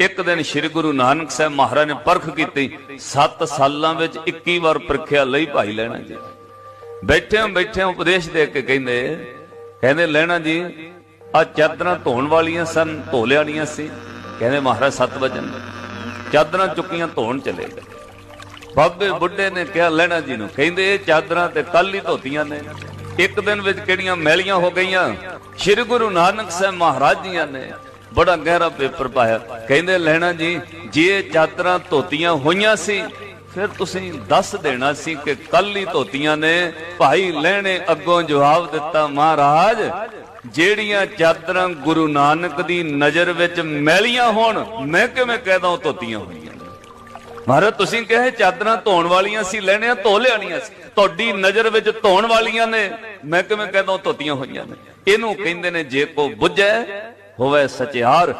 ਇੱਕ ਦਿਨ ਸ੍ਰੀ ਗੁਰੂ ਨਾਨਕ ਸਾਹਿਬ ਮਹਾਰਾਜ ਨੇ ਪਰਖ ਕੀਤੀ 7 ਸਾਲਾਂ ਵਿੱਚ 21 ਵਾਰ ਪ੍ਰੀਖਿਆ ਲਈ ਭਾਈ ਲੈਣਾ ਜੀ। ਬੈਠਿਆਂ ਬੈਠਿਆਂ ਉਪਦੇਸ਼ ਦੇ ਕੇ ਕਹਿੰਦੇ ਕਹਿੰਦੇ, ਲੈਣਾ ਜੀ ਆ ਚਾਦਰਾਂ ਧੋਣ ਵਾਲੀਆਂ ਸਨ ਧੋ ਲਿਆਣੀਆਂ ਸੀ। ਕਹਿੰਦੇ, ਮਹਾਰਾਜ, ਸੱਤ ਵਜਨ ਚਾਦਰਾਂ ਚੁੱਕੀਆਂ ਧੋਣ ਚਲੇ ਗਏ। ਬਾਬੇ ਬੁੱਢੇ ਨੇ ਕਿਹਾ, ਲੈਣਾ ਜੀ ਨੂੰ। ਕਹਿੰਦੇ, ਇਹ ਚਾਦਰਾਂ ਤੇ ਕੱਲ ਹੀ ਧੋਤੀਆਂ ਨੇ। ਇੱਕ ਦਿਨ ਵਿੱਚ ਕਿਹੜੀਆਂ ਮੈਲੀਆਂ ਹੋ ਗਈਆਂ? ਸ੍ਰੀ ਗੁਰੂ ਨਾਨਕ ਸਾਹਿਬ ਮਹਾਰਾਜ ਜੀਆਂ ਨੇ ਬੜਾ ਗਹਿਰਾ ਪੇਪਰ ਪਾਇਆ। ਕਹਿੰਦੇ ਲੈਣਾ ਜੀ, ਜੇ ਚਾਦਰਾਂ ਧੋਤੀਆਂ ਹੋਈਆਂ ਸੀ, ਫਿਰ ਤੁਸੀਂ ਦੱਸ ਦੇਣਾ ਸੀ ਕਿ ਕੱਲ ਹੀ ਧੋਤੀਆਂ ਨੇ। ਭਾਈ ਲੈਣੇ ਅੱਗੋਂ ਜਵਾਬ ਦਿੱਤਾ, ਮਹਾਰਾਜ, ਜਿਹੜੀਆਂ ਚਾਦਰਾਂ ਗੁਰੂ ਨਾਨਕ ਦੀ ਨਜ਼ਰ ਵਿੱਚ ਮੈਲੀਆਂ ਹੋਣ, ਮੈਂ ਕਿਵੇਂ ਕਹਿਦਾ ਉਹ ਧੋਤੀਆਂ ਹੋਈਆਂ ਨੇ? ਮਹਾਰਾਜ, ਤੁਸੀਂ ਕਹੇ ਚਾਦਰਾਂ ਧੋਣ ਵਾਲੀਆਂ ਸੀ ਲੈਣੀਆਂ ਧੋ ਲਿਆਣੀਆਂ ਸੀ। ਤੁਹਾਡੀ ਨਜ਼ਰ ਵਿੱਚ ਧੋਣ ਵਾਲੀਆਂ ਨੇ, ਮੈਂ ਕਿਵੇਂ ਕਹਿ ਕਹਿੰਦਾ ਧੋਤੀਆਂ ਹੋਈਆਂ ਨੇ? ਇਹਨੂੰ ਕਹਿੰਦੇ ਨੇ, ਜੇ ਕੋ ਬੁੱਝੈ ਹੋਵੇ ਸਚਿਆਰ